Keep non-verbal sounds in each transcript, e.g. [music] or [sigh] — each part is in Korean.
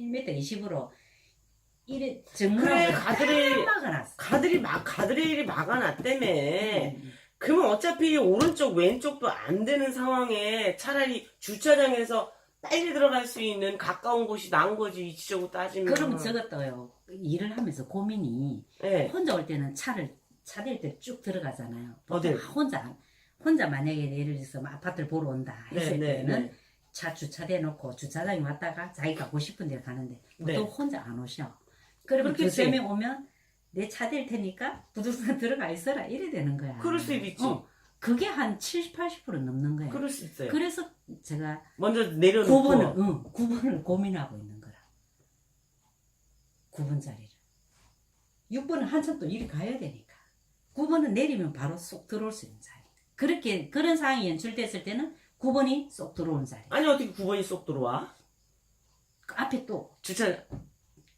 1m 20으로 이래 그래, 정문하고 가드레일- 막아놨어. 가들이 막 가드레일이 막아놨다며. 음. 그러면 어차피 오른쪽 왼쪽도 안 되는 상황에 차라리 주차장에서 빨리 들어갈 수 있는 가까운 곳이 나은 거지 위치적으로 따지면. 그럼 저것도요 일을 하면서 고민이 예. 혼자 올 때는 차를 차 댈 때 쭉 들어가잖아요. 어딜? 보통 혼자 혼자 만약에 예를 들어서 뭐 아파트를 보러 온다 했을 네, 네, 때는 네. 차 주차돼 놓고 주차장에 왔다가 자기 가고 싶은 데를 가는데 보통 네. 혼자 안 오셔. 그러면 그렇겠지. 두세 명 오면 내차댈 테니까 부동산 들어가 있어라 이래 되는 거야. 그럴 수 있지. 어, 그게 한 70, 80% 넘는 거야. 그럴 수 있어요. 그래서 제가 먼저 내려놓고. 9번을, 응, 9번을 고민하고 있는 거라. 9번 자리를. 6번은 한참 또 이리 가야 되니까. 9번은 내리면 바로 쏙 들어올 수 있는 자리. 그렇게, 그런 상황이 연출됐을 때는 9번이 쏙 들어오는 자리. 아니 어떻게 9번이 쏙 들어와? 그 앞에 또, 주차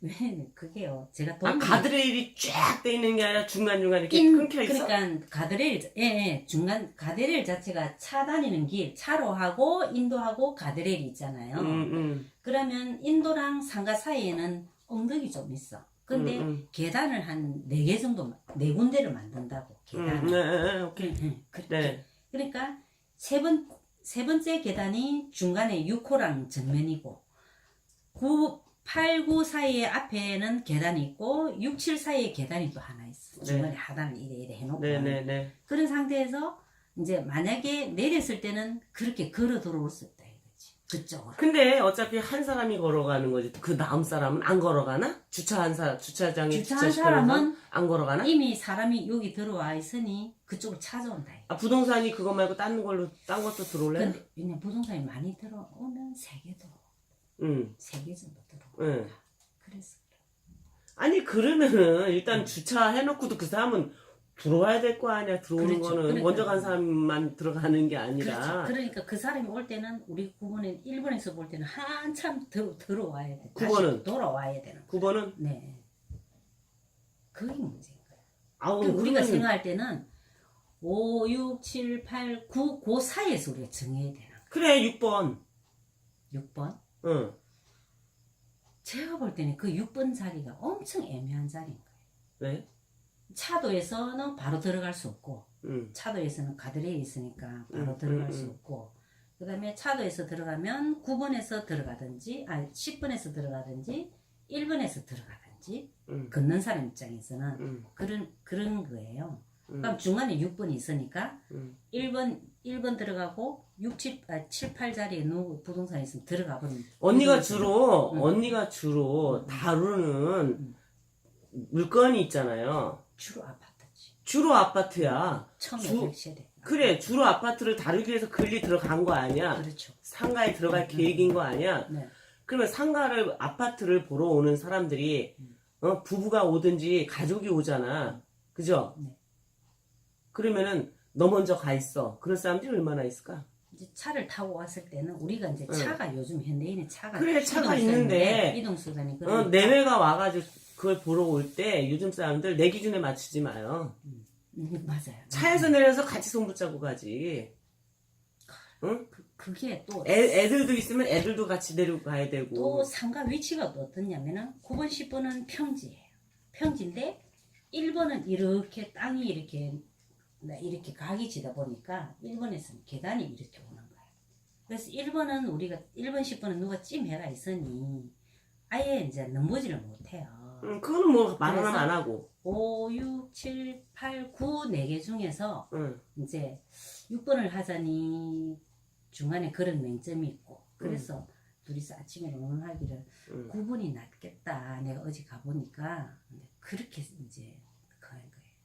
왜, 그게요. 제가 아 돈. 가드레일이 쫙 돼 있는 게 아니라 중간 중간 이렇게 인, 끊겨 있어. 그러니까 가드레일, 예, 예, 중간, 가드레일 자체가 차 다니는 길, 차로하고 인도하고 가드레일이 있잖아요. 음, 음, 그러면 인도랑 상가 사이에는 엉덩이 좀 있어. 근데 음, 음. 계단을 한 네 개 정도, 네 군데를 만든다고, 음, 계단을. 네, 네, 네, 오케이. 응, 응, 그렇게. 네. 그러니까 세 번, 세 번째 계단이 중간에 6호랑 정면이고, 9, 8, 9 사이에 앞에는 계단이 있고, 6, 7 사이에 계단이 또 하나 있어. 네. 중간에 하단을 이래 이래 해놓고. 네, 네, 네. 그런 상태에서 이제 만약에 내렸을 때는 그렇게 걸어 들어올 수 있다. 그쪽으로. 근데 어차피 한 사람이 걸어가는 거지. 그 다음 사람은 안 걸어가나? 주차한 사 주차장에 주차한 사람은 안 걸어가나? 이미 사람이 여기 들어와 있으니 그쪽으로 찾아온다. 아 부동산이 그거 말고 딴 걸로 딴 것도 들어올래? 근데 그냥 부동산이 많이 들어오면 세 개도 응. 세 개 정도 들어오고. 응. 그래서 아니 그러면은 일단 주차해놓고도 그 사람은 들어와야 될 거 아니야. 들어오는 그렇죠. 거는 그러니까. 먼저 간 사람만 들어가는 게 아니라. 그렇죠. 그러니까 그 사람이 올 때는 우리 9번에 1번에서 볼 때는 한참 들, 들어와야 돼. 9번은? 돌아와야 되는. 거. 9번은 네. 그게 문제인 거야. 아우 그 우리가 그러면 생각할 때는 5, 6, 7, 8, 9, 그 사이에서 우리가 정해야 되는 그래 6번. 거야. 6번. 응. 제가 볼 때는 그 6번 자리가 엄청 애매한 자리인 거예요. 왜? 차도에서는 바로 들어갈 수 없고, 응. 차도에서는 가드레일이 있으니까 바로 음, 들어갈 음, 수 음. 없고, 그 다음에 차도에서 들어가면 9번에서 들어가든지, 아니 10번에서 들어가든지, 1번에서 들어가든지, 응. 걷는 사람 입장에서는 응. 그런, 그런 거예요. 응. 그럼 중간에 6번이 있으니까, 응. 1번, 1번 들어가고, 6, 7, 아, 7, 8 자리에 누구 부동산에 있으면 들어가 버리면. 언니가 일본에서는. 주로 응. 언니가 주로 응. 다루는 응. 물건이 있잖아요. 주로 아파트지. 주로 아파트야. 처음에 주- 백세대. 그래 주로 아파트를 다루기 위해서 글리 들어간 거 아니야. 그렇죠. 상가에 들어갈 응, 계획인 거 아니야. 네. 그러면 상가를 아파트를 보러 오는 사람들이 음. 어, 부부가 오든지 가족이 오잖아. 그죠? 네. 그러면은 너 먼저 가 있어. 그런 사람들이 얼마나 있을까? 이제 차를 타고 왔을 때는 우리가 이제 응. 차가 요즘 현대인의 차가 그래, 차가 있는데. 이동수단이 어, 그러니까 내외가 와가지고 그걸 보러 올 때 요즘 사람들 내 기준에 맞추지 마요. 음, 맞아요. 차에서 내려서 같이 손 붙잡고 가지. 응? 그, 그게 또 애, 애들도 있으면 애들도 같이 데리고 가야 되고. 또 상가 위치가 또 어떻냐면은 9번, 10번은 평지예요. 평지인데 1번은 이렇게 땅이 이렇게 네, 이렇게 각이 지다 보니까 1번에서는 계단이 이렇게 오는 거예요. 그래서 1번은 우리가 1번, 10번은 누가 찜해가 있으니 아예 이제 넘보지를 못해요. 응, 그거는 뭐말 하나 그래서- 안 하고. 5, 6, 7, 8, 9, 4개 중에서 응. 이제 6번을 하자니 중간에 그런 맹점이 있고 그래서 둘이서 아침에 논하기를 응. 9번이 낫겠다 내가 어제 가보니까 근데 그렇게 이제 그런 거예요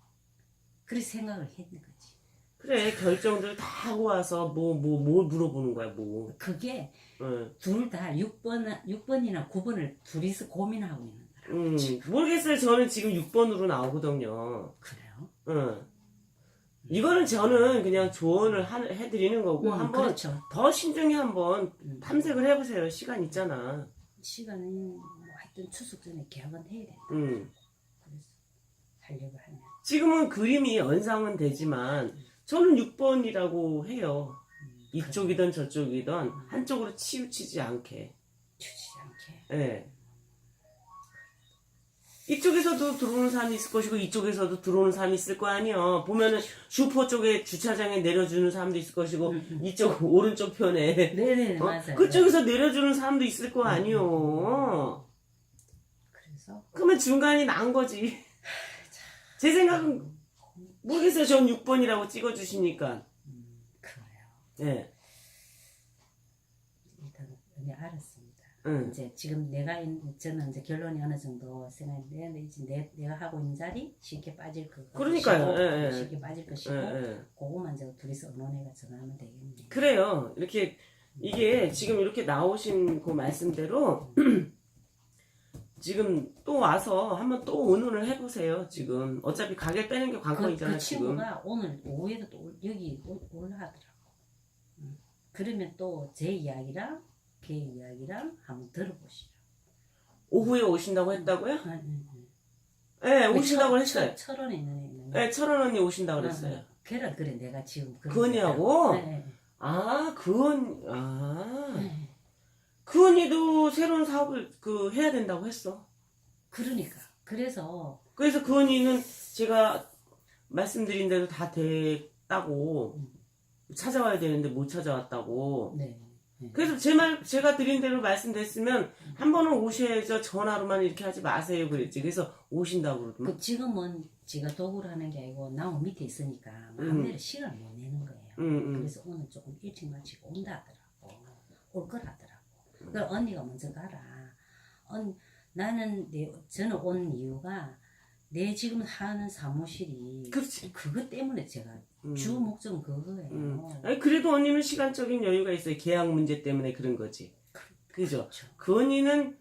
그래서 생각을 했는 거지 그래 결정들 다 하고 와서 뭐뭐뭐 물어보는 거야 뭐. 그게 응. 둘 다 6번, 6번이나 9번을 둘이서 고민하고 있는 응. 모르겠어요. 저는 지금 6번으로 나오거든요. 그래요? 응. 이거는 저는 그냥 조언을 하- 해드리는 거고 음, 한번 그렇죠 더 신중히 한번 음. 탐색을 해보세요. 시간 있잖아. 시간은 뭐 하여튼 추석 전에 계약은 해야 돼 응. 그래서 하려고 하면 지금은 그림이 연상은 되지만 저는 6번이라고 해요. 음, 이쪽이든 저쪽이든 한쪽으로 치우치지 않게. 주지 않게 예. 이쪽에서도 들어오는 사람이 있을 것이고 이쪽에서도 들어오는 사람이 있을 거 아니야. 보면은 슈퍼 쪽에 주차장에 내려주는 사람도 있을 것이고 이쪽 [laughs] 오른쪽 편에 네네 어? 맞아요. 그쪽에서 내려주는 사람도 있을 거 아니요. 그래서 그러면 중간이 난 거지. 제 생각은 모르겠어요. 전 6번이라고 찍어주시니까. 음, 그래요. 예. 일단 네, 알았습니다. 응. 이제 지금 내가 있- 저는 이제 결론이 어느 정도 생각인데 이제 내, 내가 하고 있는 자리 쉽게 빠질 거 그러니까요. 예, 예. 쉽게 빠질 것이고 예, 예. 그거만 저 둘이서 언론회가 정하면 되겠네. 그래요. 이렇게 이게 지금 이렇게 나오신 그 말씀대로 지금 또 와서 한번 또 의논을 해보세요. 지금 어차피 가게 빼는 게 그, 관건이잖아 그 지금. 친구가 오늘 오후에도 또 올- 여기 올- 올라가더라고. 음. 그러면 또 제 이야기랑 걔 이야기랑 한번 들어보시죠. 오후에 오신다고 했다고요? 아, 음, 음. 네, 그 오신다고 철- 했어요. 철- 철원에 있는 애 있는 네, 철원 언니 오신다고 그랬어요. 걔라 그래 내가 지금 그런 그 언니하고? 거야. 네, 아, 그 언니, 아, 네. 그 언니도 새로운 사업을 그 해야 된다고 했어. 그러니까 그래서 그래서 그 언니는 제가 말씀드린 대로 다 됐다고 찾아와야 되는데 못 찾아왔다고. 네. 네. 그래서 제 말, 제가 드린 대로 말씀드렸으면 한 번은 오셔야죠. 전화로만 이렇게 하지 마세요. 그랬지. 그래서 오신다고 그러더만. 그 지금은 지가 도구를 하는 게 아니고 나무 밑에 있으니까 마음대로 시간을 못 내는 거예요. 응, 응. 그래서 오늘 조금 일찍 마치고 온다 하더라고. 올 거라더라고. 그래서 언니가 먼저 가라. 언, 나는 내, 저는 온 이유가 내 지금 하는 사무실이 그렇지. 그것 때문에 제가 음. 주 목적은 그거예요. 음. 아니, 그래도 언니는 시간적인 여유가 있어요. 계약 문제 때문에 그런 거지. 그죠? 그렇죠. 그 언니는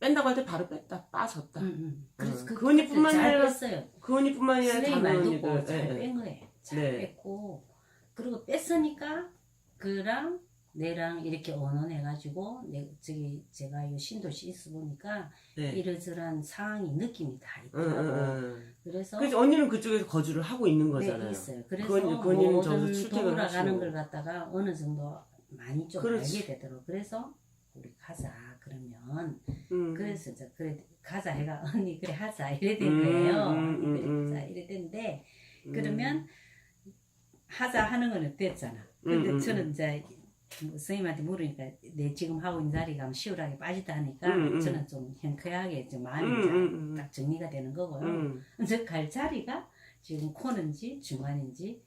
뺀다고 할 때 바로 뺐다. 빠졌다. 음, 음. 그래서 음. 그, 그 언니뿐만 잘 아니라 뺐어요. 그 언니뿐만 아니라 선생님 다른 말 언니들. 듣고 잘 예, 예. 뺀 거예요. 잘 네. 뺐고 그리고 뺐으니까 그랑 내랑 이렇게 언언해가지고 내 저기 제가 이 신도시 있어 보니까 네. 이러저러한 상황이 느낌이 다 응, 응, 있더라고. 응. 그래서 그래서 언니는 그쪽에서 거주를 하고 있는 네, 거잖아요. 있어요. 그래서 그 언니- 그 언니는 저기서 모든 출퇴근을 돌아가는. 걸 갖다가 어느 정도 많이 좀 그렇지. 알게 되더라고. 그래서 우리 가자 그러면 음. 그래서 저 그래 가자 해가 [laughs] 언니 그래 하자 이래 된 음, 거예요. 음, 언니 그래 음, 하자 음. 이래 됐는데 음. 그러면 하자 하는 거는 됐잖아. 근데 음, 음, 저는 이제 뭐 선생님한테 물으니까 내 지금 하고 있는 자리가 시원하게 빠지다 하니까 음, 음. 저는 좀 현쾌하게 좀 마음이 음, 음, 음. 딱 정리가 되는 거고요. 음. 이제 갈 자리가 지금 코너인지 중간인지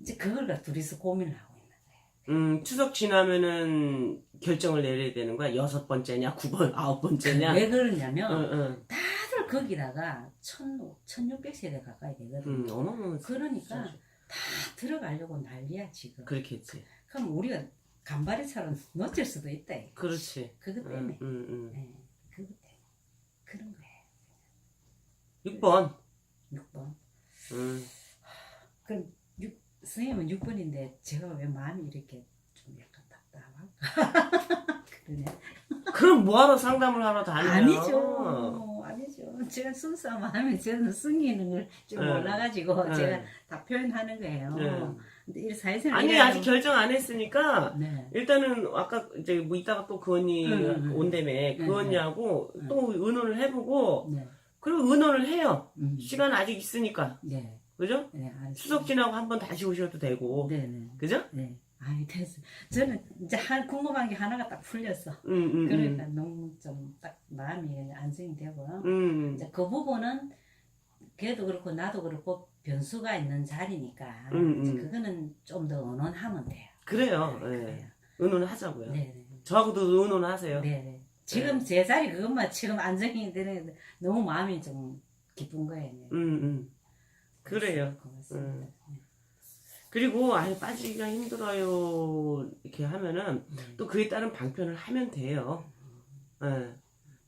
이제 그걸 가 둘이서 고민을 하고 있는 거예요. 음, 추석 지나면은 결정을 내려야 되는 거야. 여섯 번째냐, 구 번, 아홉 번째냐. 왜 그러냐면 응, 응. 다들 거기다가 천, 1600세대 가까이 되거든요. 음, 그러니까 다 들어가려고 난리야 지금. 그렇겠지. 그럼 우리가 간발의차로 놓칠 수도 있다. 이거. 그렇지. 그것 응, 때문에. 응, 응. 네, 그것 때문에. 그런 거예요. 6번. 6번. 음. 그럼 6, 선생님은 6번인데 제가 왜 마음이 이렇게 좀 약간 답답할까? [laughs] 그러네. 그럼 뭐하러 상담을 하러 다니냐? 아니죠. 아니죠. 제가 순수한 마음에 저는 숨기는 걸좀 네. 몰라가지고 네. 제가 다 표현하는 거예요. 네. 근데 이 사회생활 아니, 이래가지고- 아직 결정 안 했으니까, 네. 일단은 아까 이제 뭐 이따가 또 그 언니 응, 응, 응. 온다며 그 응, 언니하고 응. 또 의논을 해보고 네. 그리고 의논을 해요. 음. 시간 아직 있으니까 네. 그죠? 네, 알았어요. 추석 지나고 한번 다시 오셔도 되고 네, 네. 그죠? 네. 아이 됐어. 저는 이제 한 궁금한 게 하나가 딱 풀렸어. 응, 응, 그러니까 너무 좀 딱 마음이 안정이 되고요. 응. 응. 이제 그 부분은 걔도 그렇고 나도 그렇고 변수가 있는 자리니까 음, 이제 음. 그거는 좀더 언론하면 돼요. 그래요. 예. 그래요. 의논을 하자고요. 네, 네. 저하고도 의논하세요. 네, 네. 지금 제 자리 그것만 지금 안정이 되는 너무 마음이 좀 기쁜 거예요. 네. 응, 응. 그래요. 고맙습니다. 그리고 아예 빠지기가 힘들어요. 이렇게 하면은 네. 또 그에 따른 방편을 하면 돼요. 예.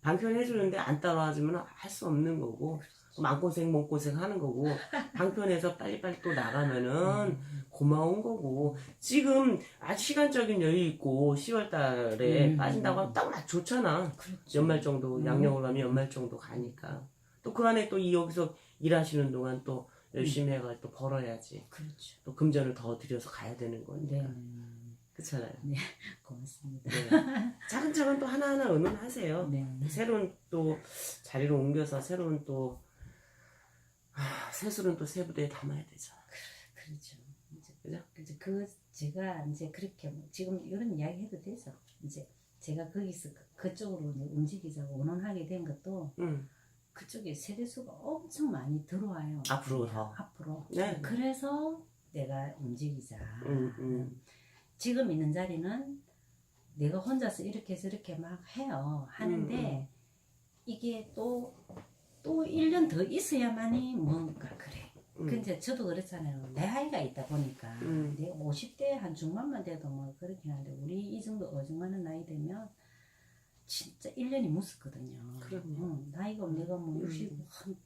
방편 해주는데 안 따라와주면 할 수 없는 거고 마음고생 몸고생 하는 거고 [laughs] 방편에서 빨리빨리 또 나가면은 음. 고마운 거고 지금 아주 시간적인 여유 있고 10월 달에 음. 빠진다고 하면 딱 맞- 좋잖아. 그렇죠. 연말 정도 음. 양력으로 하면 연말 정도 가니까 또 그 안에 또 이 여기서 일하시는 동안 또 열심히 해가지고 또 벌어야지 그렇죠. 또 금전을 더 들여서 가야 되는 거니까 네. 그렇잖아요. [laughs] 고맙습니다. 네. 차근차근 또 하나하나 의논하세요. 네. 새로운 또 자리로 옮겨서 새로운 또 아, 새술은 또 새부대에 담아야 되죠. 그렇죠. 이제 그죠? 이제 그 제가 이제 그렇게 뭐 지금 이런 이야기 해도 되죠. 이제 제가 거기서 그- 그쪽으로 이제 움직이자고 원원하게 된 것도 음, 그쪽에 세대수가 엄청 많이 들어와요. 앞으로 더. 앞으로. 네. 그래서 내가 움직이자. 음, 음. 지금 있는 자리는 내가 혼자서 이렇게 해서 이렇게 막 해요. 하는데 음, 이게 또, 또 1년 더 있어야만이 뭔가 그래. 음. 근데 저도 그렇잖아요. 내 아이가 있다 보니까 음. 내 50대 한 중반만 돼도 뭐 그렇긴 한데 우리 이 정도 어중하는 나이 되면 진짜 1년이 무섭거든요. 그럼요. 응, 나이가 내가 뭐 음. 60,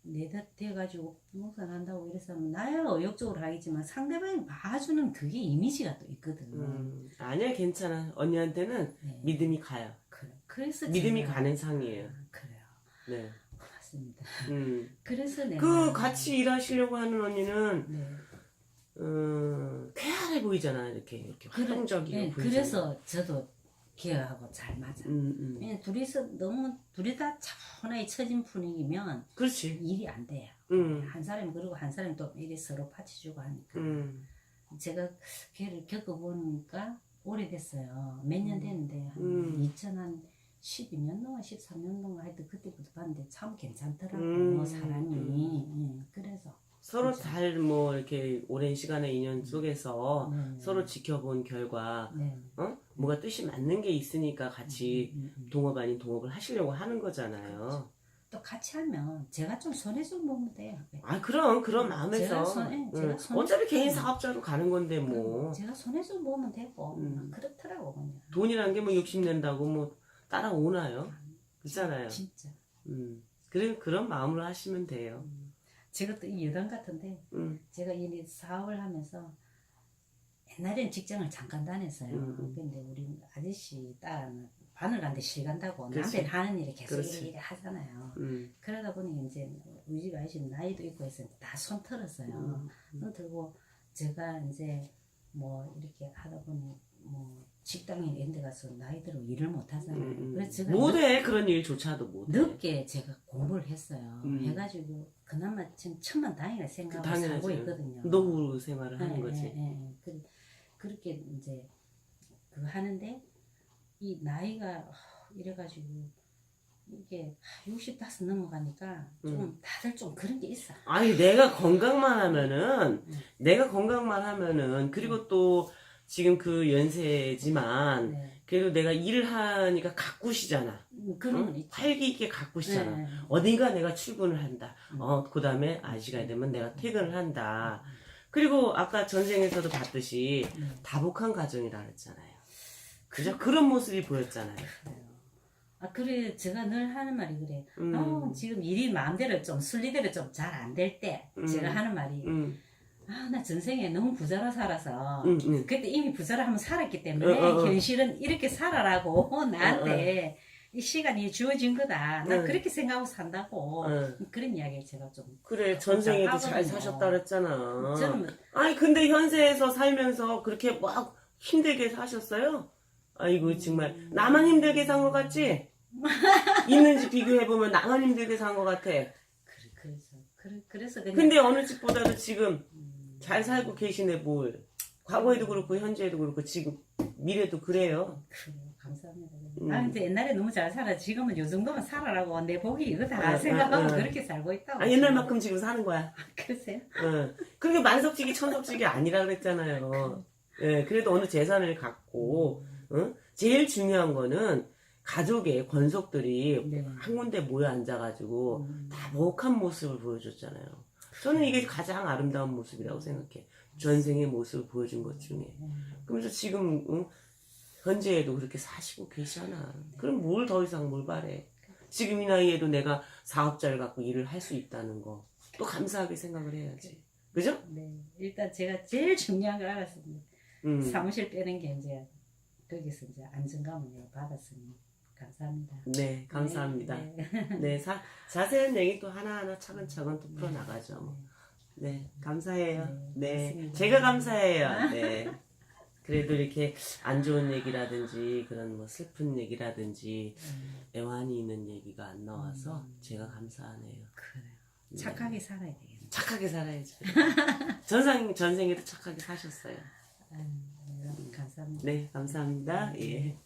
네대 돼가지고 목사 난다고 이랬으면 나야 의욕적으로 하겠지만 상대방이 봐주는 그게 이미지가 또 있거든. 음, 아니야 괜찮아. 언니한테는 네. 믿음이 가요. 그래. 그래서 믿음이 제가- 가는 상이에요. 아, 그래요. 네. 고맙습니다. 음. [laughs] 그래서 내가 그 같이 일하시려고 하는 언니는 네. 음, 쾌활해 보이잖아. 이렇게 이렇게 그래, 활동적이고 네, 보이잖아. 그래서 저도 기어하고 잘 맞아. 음, 음. 그냥 둘이서 너무 둘이 다 차분하게 처진 분위기면 그렇지. 일이 안 돼요. 음. 한 사람이 그리고 한 사람이 또 이래 서로 파치주고 하니까 음. 제가 걔를 겪어보니까 오래됐어요. 몇년 음. 됐는데 한 음. 2012년 동안 13년 동안 하여튼 그때부터 봤는데 참 괜찮더라고 음. 사람이 음. 예, 그래서 서로. 잘 뭐 이렇게 오랜 시간의 인연 속에서 네. 서로 지켜본 결과 네. 어? 뭐가 뜻이 맞는 게 있으니까 같이 음, 음, 음. 동업 아닌 동업을 하시려고 하는 거잖아요. 또 같이 하면 제가 좀 손해 좀 보면 돼요. 아 그럼 그런 마음에서 제가 손- 예, 제가 응. 손- 어차피 개인 사업자로 가는 건데 뭐 제가 손해 좀 보면 되고 음. 그렇더라고 그냥. 돈이란 게 뭐 욕심 낸다고 뭐 따라오나요? 그렇잖아요. 진짜. 음. 그래 그런 마음으로 하시면 돼요. 제가 또 이 여당 같은데 음. 제가 이 사업을 하면서 옛날에는 직장을 잠깐 다녔어요. 음, 음. 근데 우리 아저씨 딸은 바늘 간데 실 간다고 그렇지. 남편 하는 일을 계속 그렇지. 이래 이래 하잖아요. 음. 그러다 보니 이제 우리 집 아저씨 나이도 있고 해서 다 손 털었어요. 음. 손 털고 제가 이제 뭐 이렇게 하다 보니 뭐 직장인 이런 데 가서 나이 들어 일을 못 하잖아요. 음. 그래서 제가 못해 그런 일조차도 못해. 늦게 제가 공부를 했어요. 음. 해가지고 그나마 지금 천만 다행이라 생각하고 당연하지. 살고 있거든요. 노후로 생활을 하는 예, 거지. 예, 예. 그, 그렇게 이제 그거 하는데 이 나이가 하, 이래가지고 이게 65 넘어가니까 좀 음. 다들 좀 그런 게 있어. 아니 내가 건강만 하면은 음. 내가 건강만 하면은 그리고 또 지금 그 연세지만 네. 그래도 내가 일을 하니까 가꾸시잖아. 음, 그런 건 응? 있죠. 활기 있게 가꾸시잖아. 네. 어딘가 내가 출근을 한다. 음. 어, 그 다음에 아시가 되면 내가 퇴근을 한다. 그리고 아까 전생에서도 봤듯이 네. 다복한 가정이라 그랬잖아요. 그죠? 그런 모습이 보였잖아요. 아 그래 제가 늘 하는 말이 그래. 음. 아, 지금 일이 마음대로 좀 순리대로 좀 잘 안 될때 음. 제가 하는 말이 음, 아 나 전생에 너무 부자로 살아서 음, 음. 그때 이미 부자로 한번 살았기 때문에 어, 어, 어. 현실은 이렇게 살아라고 [laughs] 나한테 이 시간이 주어진 거다. 나 응. 그렇게 생각하고 산다고 어, 그런 이야기를 제가 좀 그래, 전생에도 잘 하거든요. 사셨다 그랬잖아. 저는 뭐 아니, 근데 현세에서 살면서 그렇게 막 힘들게 사셨어요? 아이고, 정말. 나만 힘들게 산 것 같지? [laughs] 있는지 비교해 보면 나만 힘들게 산 것 같아. 그래 그래서 그래, 그래서 그냥 근데 어느 집보다도 지금 음, 잘 살고 계시네, 뭘. 과거에도 그렇고, 현재에도 그렇고, 지금, 미래도 그래요. 그래요. 감사합니다. 음. 아 근데 옛날에 너무 잘 살아. 지금은 요 정도만 살아라고 내 복이 이거다 응, 생각하고 응, 응. 그렇게 살고 있다고. 아, 옛날만큼 지금 사는 거야. 글쎄요. 응. 그게 만석지기, 천석지기 아니라 그랬잖아요. 예, 그래도 어느 재산을 갖고, 응? 제일 중요한 거는 가족의 권속들이 네. 한 군데 모여 앉아가지고 음. 다복한 모습을 보여줬잖아요. 저는 이게 가장 아름다운 모습이라고 생각해. 전생의 모습을 보여준 것 중에. 음. 그러면서 지금 응? 현재에도 그렇게 사시고 계시잖아. 그럼 뭘 더 이상 뭘 바래. 지금 이 나이에도 내가 사업자를 갖고 일을 할 수 있다는 거. 또 감사하게 생각을 해야지. 그죠? 네. 일단 제가 제일 중요한 걸 알았습니다. 음. 사무실 빼는 게 이제 거기서 이제 안정감을 내가 받았으니 감사합니다. 네, 감사합니다. 네. 네. 네, 사, 자세한 얘기 또 하나하나 차근차근 또 풀어나가죠. 네, 감사해요. 네, 네. 제가 감사해요. 네. [laughs] 그래도 이렇게 안 좋은 얘기라든지 그런 뭐 슬픈 얘기라든지 애환이 있는 얘기가 안 나와서 음. 제가 감사하네요. 그래. 네. 착하게 살아야 되겠네. 착하게 살아야죠. [laughs] 전상 전생에도 착하게 사셨어요. 아유, 감사합니다. 네, 감사합니다. 예.